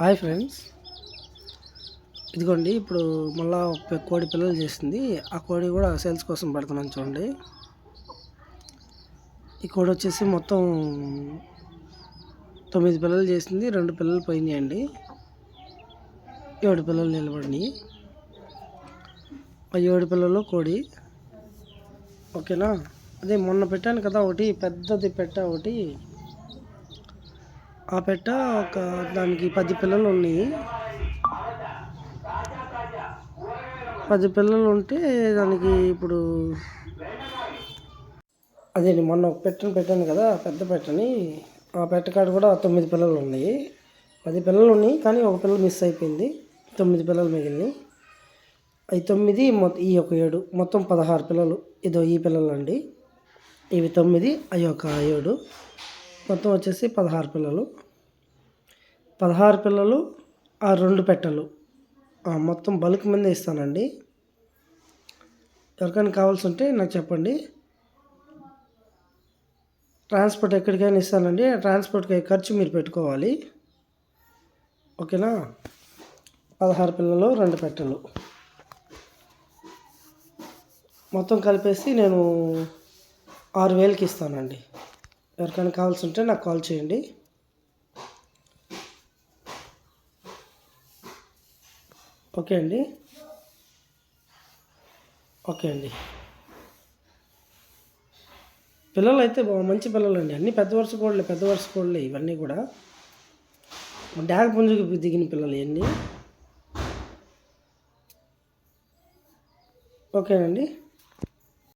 Hi friends. ఇదిగోండి ఇప్పుడు మళ్ళా కోడి పిల్లలు చేసింది. ఆ కోడి కూడా సేల్స్ కోసం పెడుతున్నాను చూడండి. ఈ కోడి వచ్చేసి మొత్తం తొమ్మిది పిల్లలు చేసింది రెండు పిల్లలు పోయినాయండి. ఏడు పిల్లలు నిలబడినాయి. ఆ ఏడు పిల్లలు కోడి. ఓకేనా? అదే మొన్న పెట్టాను కదా ఒకటి పెద్దది పెట్ట ఒకటి. ఆ పెట్ట ఒక దానికి పది పిల్లలు ఉన్నాయి. పది పిల్లలు ఉంటే దానికి ఇప్పుడు అదే మొన్న ఒక పెట్టను పెట్టాను కదా పెద్ద పెట్టని. ఆ పెట్ట కాడ కూడా తొమ్మిది పిల్లలు ఉన్నాయి. పది పిల్లలు ఉన్నాయి కానీ ఒక పిల్ల మిస్ అయిపోయింది. తొమ్మిది పిల్లలు మిగిలినాయి. అవి తొమ్మిది మొత్తం ఈ ఒక ఏడు మొత్తం పదహారు పిల్లలు. ఇదో ఈ పిల్లలు అండి ఇవి తొమ్మిది అవి ఒక ఏడు. మొత్తం వచ్చేసి పదహారు పిల్లలు. పదహారు పిల్లలు ఆ రెండు పెట్టలు. మొత్తం బల్క్ మీద ఇస్తానండి. ఎవరికైనా కావాల్సి ఉంటే నాకు చెప్పండి. ట్రాన్స్పోర్ట్ ఎక్కడికైనా ఇస్తానండి. ఆ ట్రాన్స్పోర్ట్కి ఖర్చు మీరు పెట్టుకోవాలి. ఓకేనా? పదహారు పిల్లలు రెండు పెట్టలు. మొత్తం కలిపేసి నేను ఆరు వేలకి ఇస్తానండి. ఎవరికైనా కావాల్సి ఉంటే నాకు కాల్ చేయండి. ఓకే అండి. ఓకే అండి. పిల్లలు అయితే మంచి పిల్లలండి. అన్ని పెద్ద వరుస కోళ్ళే పెద్ద వరుస కోళ్ళే ఇవన్నీ కూడా. డ్యాగ్ పుంజుకు దిగిన పిల్లలు ఇవన్నీ ఓకేనండి